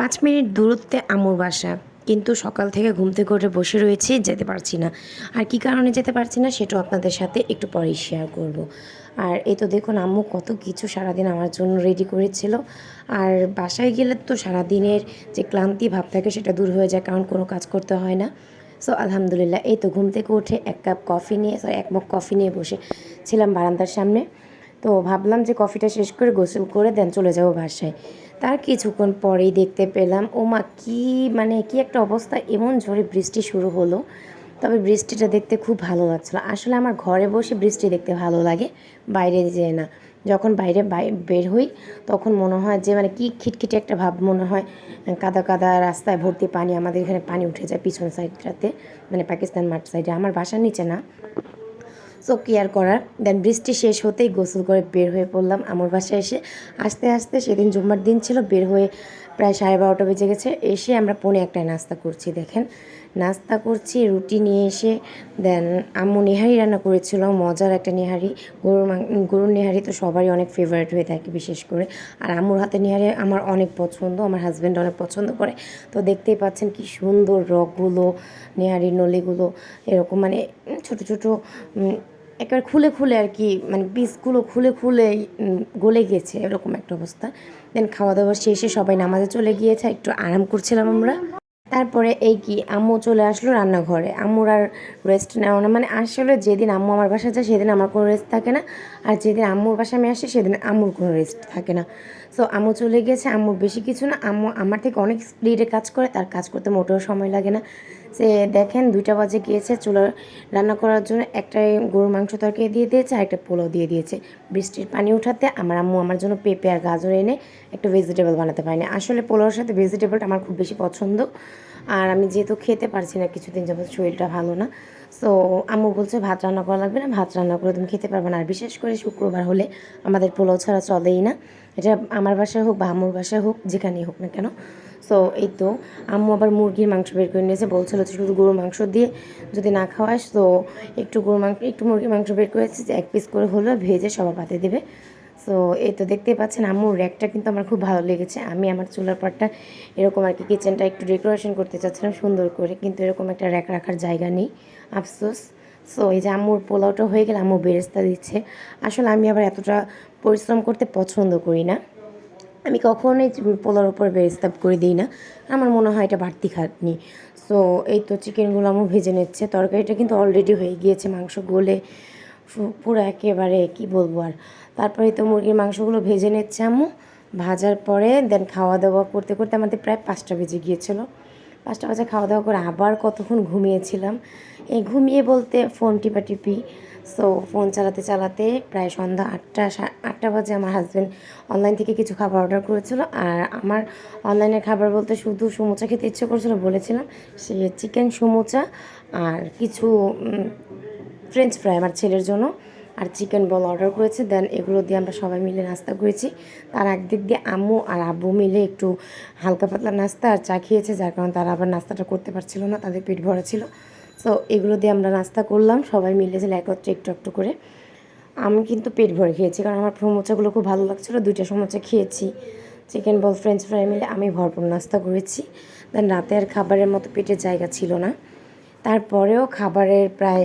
পাঁচ মিনিট দূরত্বে আমুর বাসা। কিন্তু সকাল থেকে ঘুম থেকে উঠে বসে রয়েছি, যেতে পারছি না। আর কি কারণে যেতে পারছি না, সেটাও আপনাদের সাথে একটু পরেই শেয়ার করব। আর এই তো দেখুন, আম্মু কত কিছু সারাদিন আমার জন্য রেডি করেছিল। আর বাসায় গেলে তো সারাদিনের যে ক্লান্তি ভাব থাকে, সেটা দূর হয়ে যায়, কারণ কোনো কাজ করতে হয় না। সো আলহামদুলিল্লাহ, এই তো ঘুম থেকে উঠে এক কাপ কফি নিয়ে সরি এক মগ কফি নিয়ে বসে ছিলাম বারান্দার সামনে। তো ভাবলাম যে কফিটা শেষ করে গোসল করে দেন চলে যাব বাসায়। তার কিছুক্ষণ পরেই দেখতে পেলাম ও মা কী মানে কি একটা অবস্থা, এমন ঝড়ে বৃষ্টি শুরু হলো। তবে বৃষ্টিটা দেখতে খুব ভালো লাগছিল। আসলে আমার ঘরে বসে বৃষ্টি দেখতে ভালো লাগে, বাইরে যেয়ে না। যখন বাইরে বের হই, তখন মনে হয় যে মানে কি খিটখিটে একটা ভাব মনে হয়। কাদা কাদা রাস্তায় ভর্তি পানি, আমাদের এখানে পানি উঠে যায় পিছন সাইডটাতে মানে পাকিস্তান মাঠ সাইডে আমার বাসার নিচে না। সো কেয়ার করার। দেন বৃষ্টি শেষ হতেই গোসল করে বের হয়ে পড়লাম আমার বাসায় এসে। আস্তে আস্তে সেদিন জুম্মার দিন ছিল, বের হয়ে প্রায় সাড়ে বারোটা বেজে গেছে। এসে আমরা পৌনে একটায় নাস্তা করছি, দেখেন। নাস্তা করছি, রুটি নিয়ে এসে দেন আম্মু নেহারি রান্না করেছিল, মজার একটা নেহারি। গরুর গরুর নেহারি তো সবারই অনেক ফেভারিট হয়ে থাকে বিশেষ করে। আর আম্মুর হাতে নেহারি আমার অনেক পছন্দ, আমার হাজব্যান্ড অনেক পছন্দ করে। তো দেখতেই পাচ্ছেন কি সুন্দর রকগুলো নেহারির নলিগুলো, এরকম মানে ছোট ছোট একবার খুলে খুলে আর কি মানে পিসগুলো খুলে খুলে গলে গেছে, এরকম একটা অবস্থা। দেন খাওয়া দাওয়া শেষে সবাই নামাজে চলে গিয়েছে, একটু আরাম করছিলাম আমরা। তারপরে এই কি, আম্মু চলে আসলো রান্নাঘরে। আম্মুর আর রেস্ট নেওয়া না মানে আসলে যেদিন আম্মু আমার বাসায় যায়, সেদিন আমার কোনো রেস্ট থাকে না। আর যেদিন আম্মুর বাসায় আমি আসি, সেদিন আম্মুর কোনো রেস্ট থাকে না। সো আম্মু চলে গেছে, আম্মুর বেশি কিছু না, আম্মু আমার থেকে অনেক স্পিডে কাজ করে, তার কাজ করতে মোটেও সময় লাগে না। সে দেখেন দুইটা বাজে গিয়েছে চুলা রান্না করার জন্য একটা গরুর মাংস তরকারি দিয়ে দিয়েছে আর একটা পোলাও দিয়ে দিয়েছে। বৃষ্টির পানি উঠাতে আমার আম্মু আমার জন্য পেঁপে আর গাজর এনে একটা ভেজিটেবল বানাতে পারিনি। আসলে পোলাওর সাথে ভেজিটেবলটা আমার খুব বেশি পছন্দ। আর আমি যেহেতু খেতে পারছি না, কিছুদিন যাবত শরীরটা ভালো না সো আম্মু বলছে, ভাত রান্না করা লাগবে না, ভাত রান্না করে তুমি খেতে পারবে না। আর বিশেষ করে শুক্রবার হলে আমাদের পোলাও ছাড়া চলেই না। এটা আমার বাসায় হোক বা আম্মুর বাসায় হোক, যেখানেই হোক না কেন সো এই তো আম্মু আবার মুরগির মাংস বের করে নিয়েছে, বলছিল যে শুধু গরুর মাংস দিয়ে যদি না খাওয়াস, তো একটু গরুর মাংস, একটু মুরগির মাংস বের করেছে যে এক পিস করে হলেও ভেজে সবার পাতে দেবে। সো এই তো দেখতেই পাচ্ছেন, আম্মুর র্যাকটা কিন্তু আমার খুব ভালো লেগেছে। আমি আমার চুলার পাটটা এরকম আর কি কিচেনটা একটু ডেকোরেশন করতে চাচ্ছিলাম সুন্দর করে, কিন্তু এরকম একটা র্যাক রাখার জায়গা নেই, আফসোস। সো এই যে আম্মুর পোলাওটা হয়ে গেলে, আম্মু বেরেস্তা দিচ্ছে। আসলে আমি আবার এতটা পরিশ্রম করতে পছন্দ করি না। আমি কখনোই পোলার উপর বেরেস্তাপ করে দিই না। আমার মনে হয় এটা বাড়তি খাটনি। সো এই তো চিকেনগুলো আমি ভেজে নিচ্ছে। তরকারিটা কিন্তু অলরেডি হয়ে গিয়েছে। মাংস গলে পুরো একেবারে কি বলব আর। তারপরে তো মুরগির মাংসগুলো ভেজে নিচ্ছে আম্মু। ভাজার পরে দেন খাওয়া দাওয়া করতে করতে আমাদের প্রায় পাঁচটা বেজে গিয়েছিল। পাঁচটা বাজে খাওয়া দাওয়া করে আবার কতক্ষণ ঘুমিয়েছিলাম। এই ঘুমিয়ে বলতে ফোন টিপা টিপি সো ফোন চালাতে চালাতে প্রায় সন্ধ্যা আটটা আটটা বাজে আমার হাজব্যান্ড অনলাইন থেকে কিছু খাবার অর্ডার করেছিল। আর আমার অনলাইনের খাবার বলতে শুধু সমুচা খেতে ইচ্ছে করছিল বলেছিলাম, সে চিকেন সমুচা আর কিছু ফ্রেঞ্চ ফ্রাই আমার ছেলের জন্য আর চিকেন বল অর্ডার করেছে। দেন এগুলো দিয়ে আমরা সবাই মিলে নাস্তা করেছি। তার একদিক দিয়ে আম্মু আর আব্বু মিলে একটু হালকা পাতলা নাস্তা আর চা খেয়েছে, যার কারণে তারা আবার নাস্তাটা করতে পারছিল না, তাদের পেট ভরা ছিল। সো এগুলো দিয়ে আমরা নাস্তা করলাম। সবাই মিলে যে একত্রে একটু একটু করে। আমি কিন্তু পেট ভরে খেয়েছি, কারণ আমার সমোচাগুলো খুব ভালো লাগছিল। দুইটা সমোচা খেয়েছি। চিকেন বল ফ্রেঞ্চ ফ্রাই মিলে আমি ভরপুর নাস্তা করেছি। দেন রাতে আর খাবারের মতো পেটের জায়গা ছিল না। তারপরেও খাবারের প্রায়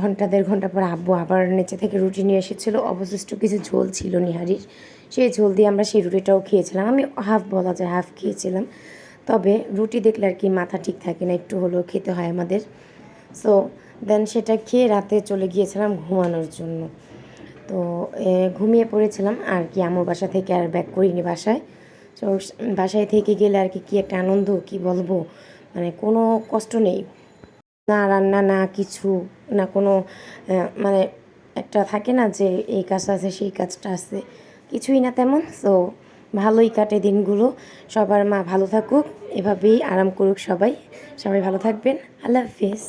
ঘণ্টা, দেড় ঘণ্টা পর আব্বু আবার নিচে থেকে রুটি নিয়ে এসেছিল। অবশিষ্ট কিছু ঝোল ছিল নিহারির। সেই ঝোল দিয়ে আমরা সেই রুটিটাও খেয়েছিলাম। আমি হাফ বলা যায় হাফ খেয়েছিলাম। তবে রুটি দেখলে আর কি মাথা ঠিক থাকে না, একটু হলেও খেতে হয় আমাদের। সো দেন সেটা খেয়ে রাতে চলে গিয়েছিলাম ঘুমানোর জন্য। তো ঘুমিয়ে পড়েছিলাম আর কি আমার বাসা থেকে আর ব্যাক করিনি বাসায়। তো বাসায় থেকে গেলে আর কি, কী একটা আনন্দ, কি বলব? মানে কোনো কষ্ট নেই। না রান্না, না কিছু, না কোনো মানে একটা থাকে না যে এই কাজটা আছে, সেই কাজটা আছে, কিছুই না তেমন। সো ভালোই কাটে দিনগুলো। সবার মা ভালো থাকুক, এভাবেই আরাম করুক সবাই। সবাই ভালো থাকবেন। আল্লাহ হাফিজ।